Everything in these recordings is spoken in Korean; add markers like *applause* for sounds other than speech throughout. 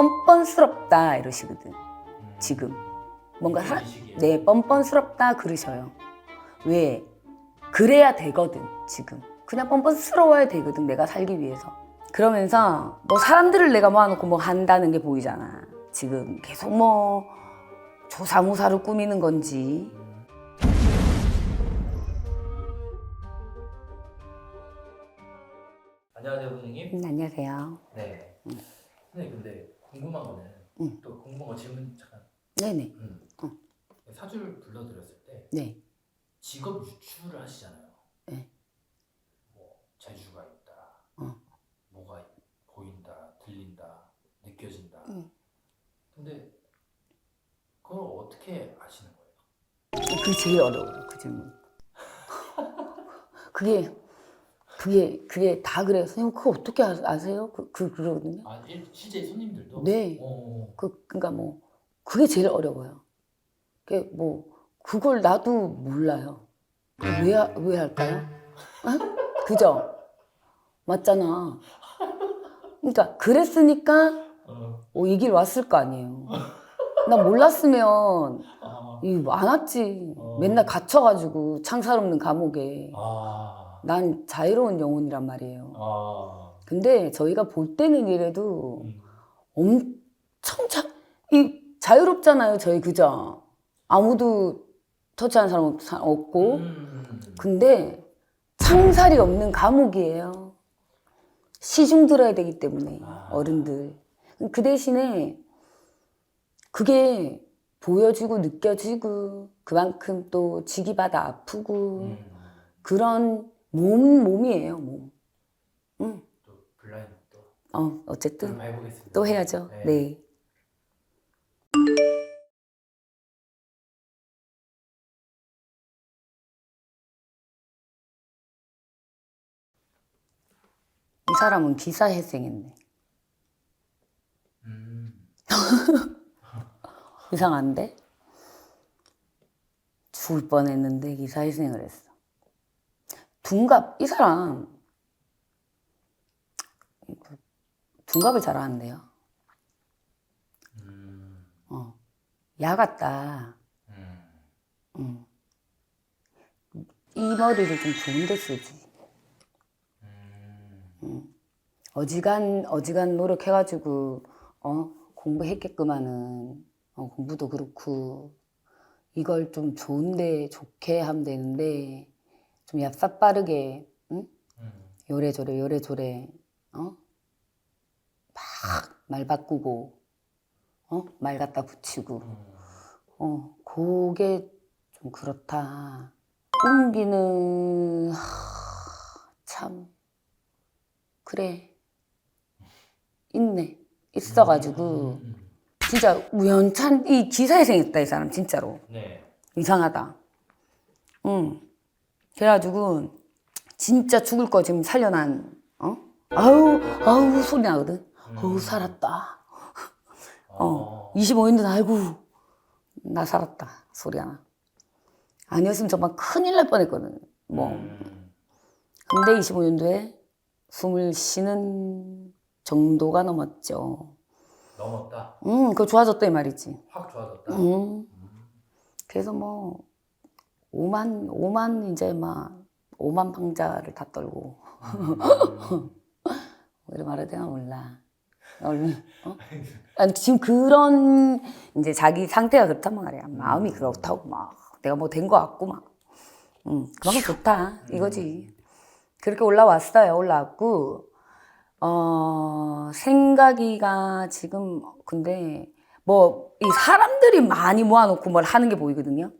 뻔뻔스럽다 이러시거든. 음. 지금 뭔가 사? 네 뻔뻔스럽다 그러셔요. 왜 그래야 되거든 지금 그냥 뻔뻔스러워야 되거든 내가 살기 위해서. 그러면서 뭐 사람들을 내가 모아놓고 뭐 한다는 게 보이잖아. 지금 계속 뭐 조사무사를 꾸미는 건지 음. 안녕하세요 선생님. 음, 안녕하세요. 네. 선생님 근데 궁금한 거는 음. 또 궁금한 거 질문 잠깐. 네네 음. 어. 사주를 불러드렸을 때 네. 직업 유추를 하시잖아요. 네. 뭐 재주가 있다. 어. 뭐가 보인다, 들린다, 느껴진다. 음. 근데 그걸 어떻게 아시는 거예요? 그게 제일 어려워요 그 질문. *laughs* 그게 그게 그게 다 그래요. 선생님 그거 어떻게 아- 아세요? 그, 그 그러거든요. 아 일- 실제 손님들도. 네. 어. 그 그러니까 뭐 그게 제일 어려워요. 그게 뭐 그걸 나도 몰라요. 왜 왜 할까요? 어? 그죠? 맞잖아. 그러니까 그랬으니까 어. 어, 이 길 왔을 거 아니에요. 나 몰랐으면 아. 이안 왔지. 어. 맨날 갇혀가지고 창살 없는 감옥에. 아. 난 자유로운 영혼이란 말이에요. 아. 근데 저희가 볼 때는 이래도 음. 엄청 자, 이 자유롭잖아요. 저희 그죠? 아무도 터치하는 사람 없고. 음. 근데 창살이 없는 감옥이에요. 시중 들어야 되기 때문에 아. 어른들. 그 대신에 그게 보여지고 느껴지고 그만큼 또 지기받아 아프고 음. 그런 몸 몸이에요 몸. 응. 또 블라인드 또어 어쨌든 한번 해보겠습니다. 또 해야죠. 네. 이 사람은 기사 회생했네. 음. *laughs* 이상한데? 죽을 뻔했는데 기사 회생을 했어. 둔갑 이 사람 둔갑을 잘하는데요. 음. 어, 야 같다. 음. 음. 이 머리를 좀 좋은데 쓰지. 음. 어지간 어지간 노력해가지고 어 공부했겠구만은 어, 공부도 그렇고 이걸 좀 좋은데 좋게 하면 되는데 좀 얍삽 빠르게 응? 음. 요래저래 요래저래 어? 막 말 바꾸고 어? 말 갖다 붙이고 음. 어 그게 좀 그렇다 옮기는 하, 참 그래 있네 있어가지고 음. 진짜 우연찬 이 기사에 생겼다 이 사람 진짜로 네. 이상하다. 응. 그래가지고 진짜 죽을 거 지금 살려난 어? 아우 아우 소리 나거든. 어우 살았다. 어. 25년도 아이고 나 살았다 소리가 나. 아니었으면 정말 큰일 날 뻔했거든. 뭐. 음. 근데 25년도에 숨을 쉬는 정도가 넘었죠. 넘었다. 음, 그거 좋아졌다 이 말이지. 확 좋아졌다. 음. 그래서 뭐 5만 5만 이제 막 5만 방자를 다 떨고 음. *laughs* 이런 말해야 되나 몰라. 얼른 어? 아니, 지금 그런 이제 자기 상태가 그렇단 말이야. 마음이 그렇다고 막 내가 뭐 된 거 같고 막. 음, 그만큼 좋다 이거지. 그렇게 올라왔어요. 올라왔고 어 생각이가 지금 근데 뭐 이 사람들이 많이 모아놓고 뭘 하는 게 보이거든요.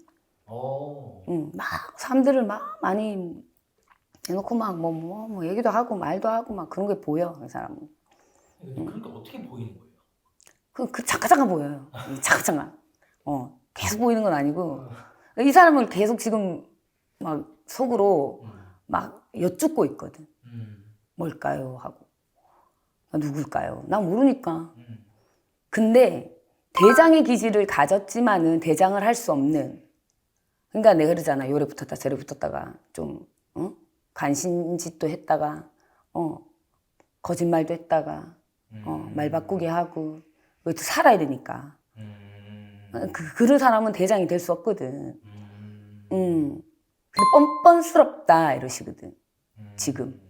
오. 응, 막 사람들을 막 많이 해놓고 막 뭐 뭐 뭐 얘기도 하고 말도 하고 막 그런 게 보여 이 사람은. 그러니까 어떻게 보이는 거예요? 그, 그 잠깐 잠깐 보여요. 잠깐 잠깐. 어 계속 보이는 건 아니고 이 사람을 계속 지금 막 속으로 음. 막 여쭙고 있거든. 음. 뭘까요 하고 아, 누굴까요? 난 모르니까. 음. 근데 대장의 기질을 가졌지만은 대장을 할 수 없는. 그러니까 내가 그러잖아. 요래 붙었다 저래 붙었다가 좀 어? 간신짓도 했다가 어 거짓말도 했다가 어, 음. 말 바꾸게 하고 또 살아야 되니까. 음. 그, 그런 사람은 대장이 될 수 없거든. 음. 음. 근데 뻔뻔스럽다 이러시거든. 음. 지금.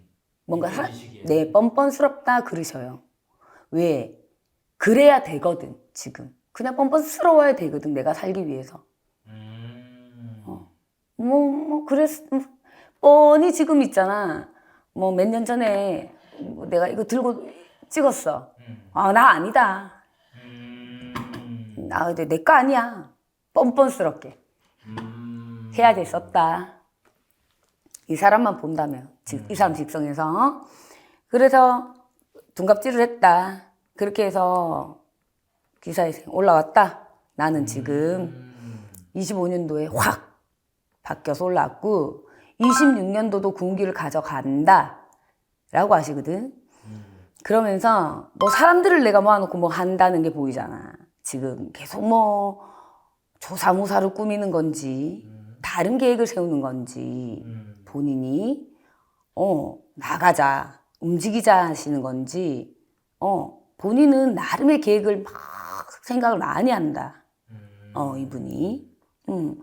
뭔가 시기에. 네, 뻔뻔스럽다 그러셔요. 왜? 그래야 되거든, 지금. 그냥 뻔뻔스러워야 되거든, 내가 살기 위해서. 뭐, 뭐, 그랬, 뻔히 지금 있잖아. 뭐, 몇 년 전에 뭐 내가 이거 들고 찍었어. 음. 아, 나 아니다. 음. 나, 근데 내거 아니야. 뻔뻔스럽게. 음. 해야 됐었다. 이 사람만 본다면, 즉, 이 사람 직성에서. 그래서 둔갑질을 했다. 그렇게 해서 기사에 올라왔다. 나는 지금 음. 25년도에 확 바뀌어서 올라왔고, 26년도도 군기를 가져간다. 라고 하시거든. 음. 그러면서 뭐 사람들을 내가 모아놓고 뭐 한다는 게 보이잖아. 지금 계속 뭐 조사무사를 꾸미는 건지, 음. 다른 계획을 세우는 건지, 음. 본인이 어 나가자 움직이자 하시는 건지 어 본인은 나름의 계획을 막 생각을 많이 한다 음. 어 이분이 음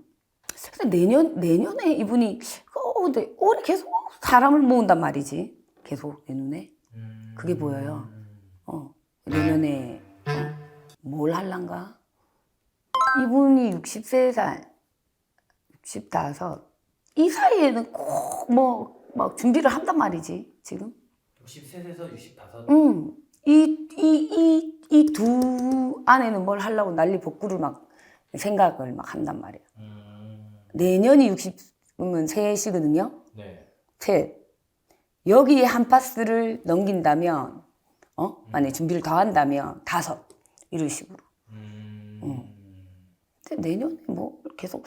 근데 내년 내년에 이분이 어 근데 올해 계속 사람을 모은단 말이지 계속 내 눈에 음. 그게 보여요. 어 내년에 어, 뭘 할란가 이분이 63살 65, 이 사이에는 꼭 뭐 막 준비를 한단 말이지 지금. 63세에서 65. 음, 이 이 이 이 두 안에는 뭘 하려고 난리 복구를 막 생각을 막 한단 말이야. 음. 내년이 60이면 셋이거든요. 네. 셋. 여기에 한 파스를 넘긴다면, 어? 만약에 준비를 더 한다면 다섯. 이런 식으로. 음. 근데 내년에 뭐 계속,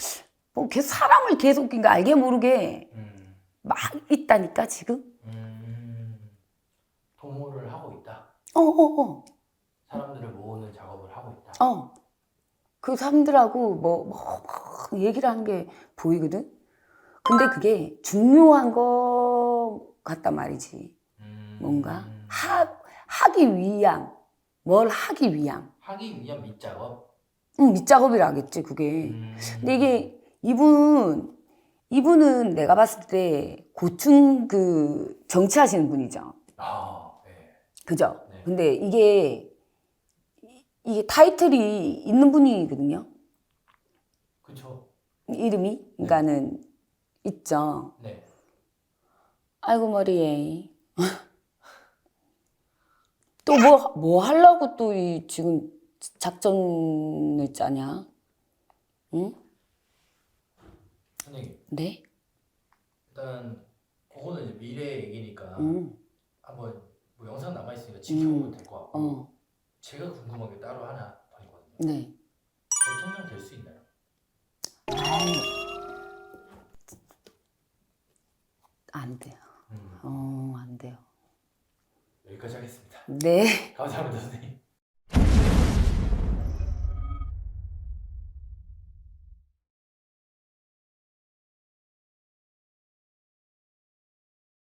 뭐 계속 사람을 계속, 그러니까 알게 모르게 음. 막 있다니까, 지금? 음. 도모를 하고 있다. 어, 어, 어. 사람들을 모으는 작업을 하고 있다. 어. 그 사람들하고 뭐, 뭐, 막 얘기를 하는 게 보이거든? 근데 그게 중요한 거 같단 말이지. 음. 뭔가. 하, 하기 위함. 뭘 하기 위함. 하기 위한 밑작업. 응, 밑작업이라 하겠지, 그게. 음. 근데 이게 이분, 이분은 내가 봤을 때 고충 그 정치하시는 분이죠. 아, 네. 그죠? 네. 근데 이게, 이- 이게 타이틀이 있는 분이거든요. 그쵸. 이름이. 그러니까는, 있죠. 네. 아이고, 머리에. *laughs* 또 뭐, 뭐 하려고 또 이 지금 작전을 짜냐? 응? 선생님, 네? 일단 그거는 이제 미래 얘기니까 응. 한번 뭐 영상 남아 있으니까 지켜보면 음. 될것 같고 어. 제가 궁금한 게 따로 하나 더 있거든요. 네. 대통령 될 수 있나요? 안 돼요. 음. 어, 안 돼요. 여기까지 하겠습니다. 네. 감사합니다, 선생님.